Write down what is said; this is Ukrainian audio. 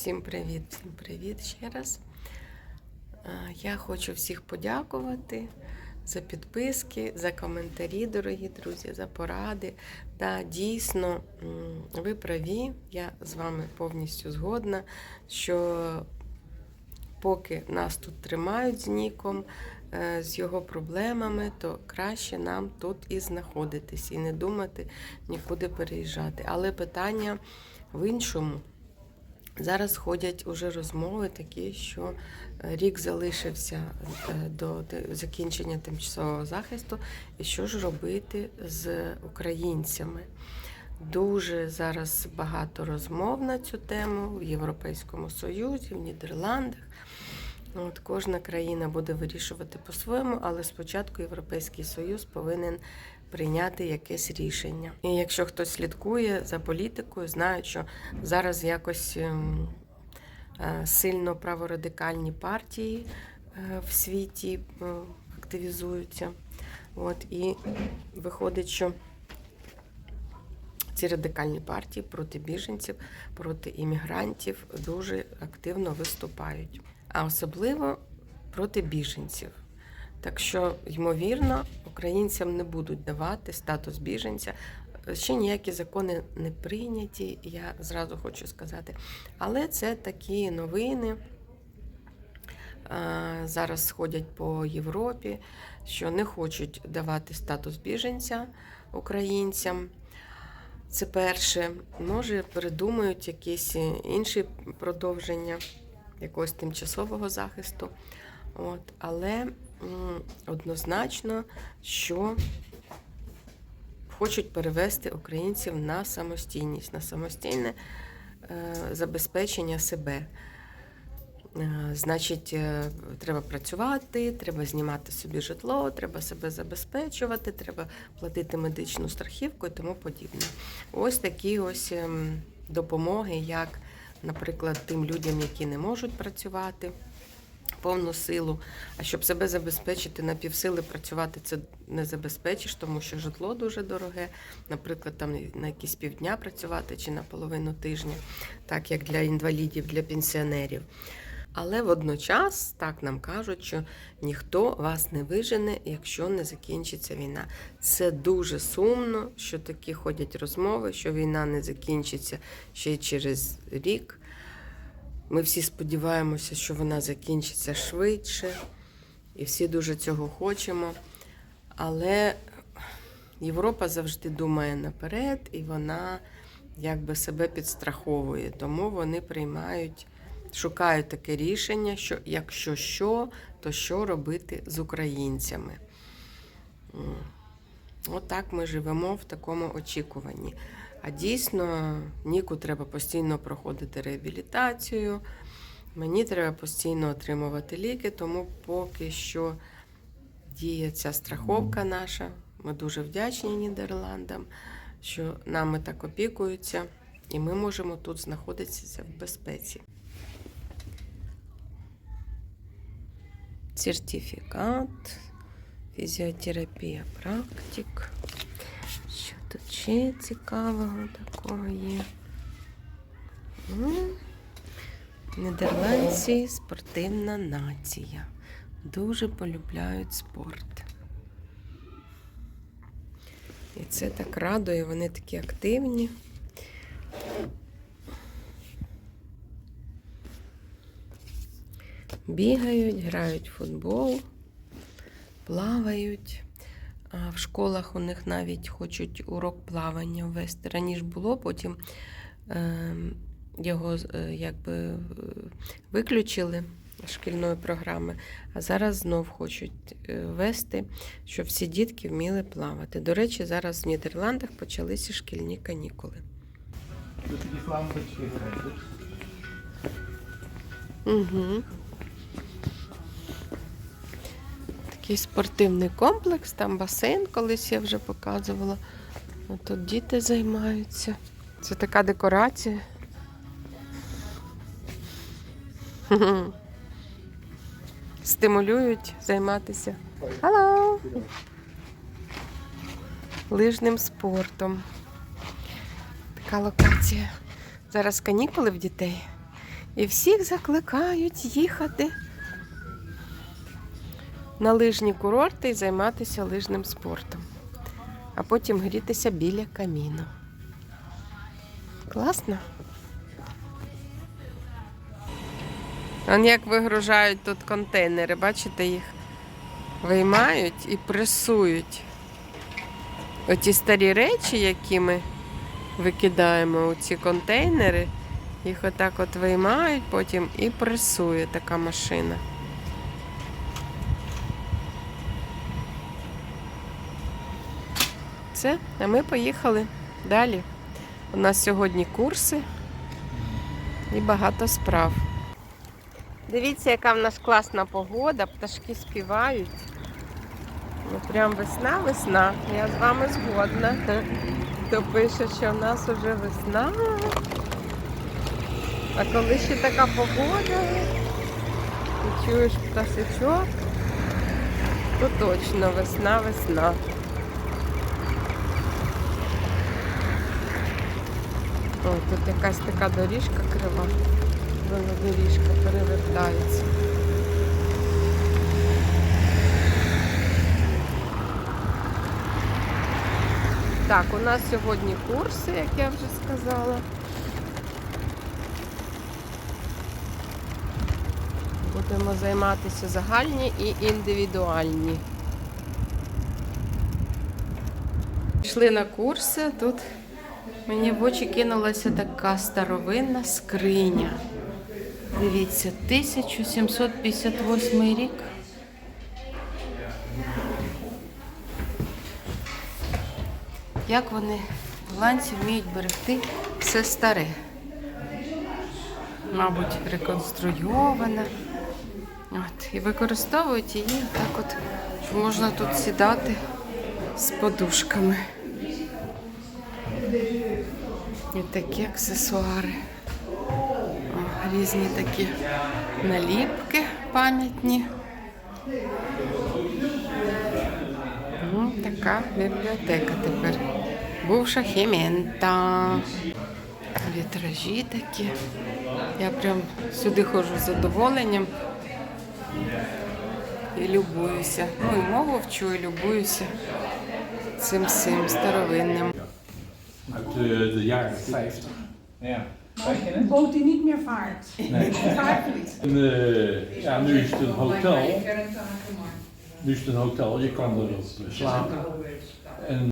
Всім привіт, всім привіт ще раз. Е, Я хочу всіх подякувати за підписки, за коментарі, дорогі друзі, за поради. Та дійсно, ви праві, я з вами повністю згодна, що поки нас тут тримають з Ніком, е, з його проблемами, то краще нам тут і знаходитись, і не думати нікуди переїжджати. Але питання в іншому. Зараз ходять уже розмови такі, що е, рік залишився е, до закінчення тимчасового захисту, і що ж робити з українцями. Дуже зараз багато розмов на цю тему в Європейському Союзі, в Нідерландах. От кожна країна буде вирішувати по-своєму, але спочатку Європейський Союз повинен прийняти якесь рішення. І якщо хтось слідкує за політикою, знає, що зараз якось ем, е, сильно праворадикальні партії е, в світі е, активізуються. От, і виходить, що ці радикальні партії проти біженців, проти іммігрантів дуже активно виступають, а особливо проти біженців. Так що, ймовірно, українцям не будуть давати статус біженця. Ще ніякі закони не прийняті, я зразу хочу сказати. Але це такі новини. Е, Зараз ходять по Європі, що не хочуть давати статус біженця українцям. Це перше. Може, придумають якісь інші продовження якогось тимчасового захисту. От. Але однозначно, що хочуть перевести українців на самостійність, на самостійне е, забезпечення себе. Е, Значить, е, треба працювати, треба знімати собі житло, треба себе забезпечувати, треба платити медичну страхівку і тому подібне. Ось такі ось ем, допомоги, як, наприклад, тим людям, які не можуть працювати повну силу. А щоб себе забезпечити на півсили працювати, це не забезпечиш, тому що житло дуже дороге. Наприклад, там на якісь півдня працювати чи на половину тижня, так як для інвалідів, для пенсіонерів. Але водночас так нам кажуть, що ніхто вас не вижене, якщо не закінчиться війна. Це дуже сумно, що такі ходять розмови, що війна не закінчиться ще через рік. Ми всі сподіваємося, що вона закінчиться швидше, і всі дуже цього хочемо. Але Європа завжди думає наперед, і вона якби себе підстраховує. Тому вони приймають, шукають таке рішення, що якщо що, то що робити з українцями. Отак ми живемо в такому очікуванні. А дійсно, Ніку треба постійно проходити реабілітацію. Мені треба постійно отримувати ліки, тому поки що діє ця страховка наша. Ми дуже вдячні Нідерландам, що нами так опікуються, і ми можемо тут знаходитися в безпеці. Сертифікат, фізіотерапія практик. Тут ще цікавого такого є? Нідерландці спортивна нація. Дуже полюбляють спорт. І це так радує, вони такі активні. Бігають, грають в футбол, плавають. А в школах у них навіть хочуть урок плавання ввести. Раніше було, потім е, його е, якби е, виключили з шкільної програми, а зараз знов хочуть е, ввести, щоб всі дітки вміли плавати. До речі, зараз в Нідерландах почалися шкільні канікули. Угу. Такий спортивний комплекс, там басейн колись я вже показувала. Тут діти займаються. Це така декорація. Стимулюють займатися. Hello! Лижним спортом. Така локація. Зараз канікули в дітей. І всіх закликають їхати на лижні курорти і займатися лижним спортом, а потім грітися біля каміну. Класно? Вон як вигружають тут контейнери, бачите їх? Виймають і пресують. Оті старі речі, які ми викидаємо у ці контейнери, їх отак от виймають, потім і пресує така машина. Все, а ми поїхали далі. У нас сьогодні курси і багато справ. Дивіться, яка в нас класна погода, пташки співають. Ну, прям весна, весна. Я з вами згодна. Хто пише, що в нас уже весна. А коли ще така погода, і чуєш пташечок, то точно весна, весна. О, тут якась така доріжка крива. Вона доріжка перевертається. Так, у нас сьогодні курси, як я вже сказала. Будемо займатися загальні і індивідуальні. Пішли на курси. Тут мені в очі кинулася така старовинна скриня. Дивіться, 1758 рік. Як вони голландці вміють берегти все старе. Мабуть, реконструйоване. От, і використовують її так от, що можна тут сідати з подушками. І такі аксесуари. О, різні такі наліпки пам'ятні. Ну, така бібліотека тепер. Бувша хімента. Вітражі такі. Я прям сюди ходжу з задоволенням і любуюся. Ну і мову вчу, і любуюся цим всім старовинним. Uit de, de jaren 50. Ja. Het? boot die niet meer vaart. Nee. Vaart niet. En eh, ja, nu is het een hotel. Nu is het een hotel, je kan erop slapen. En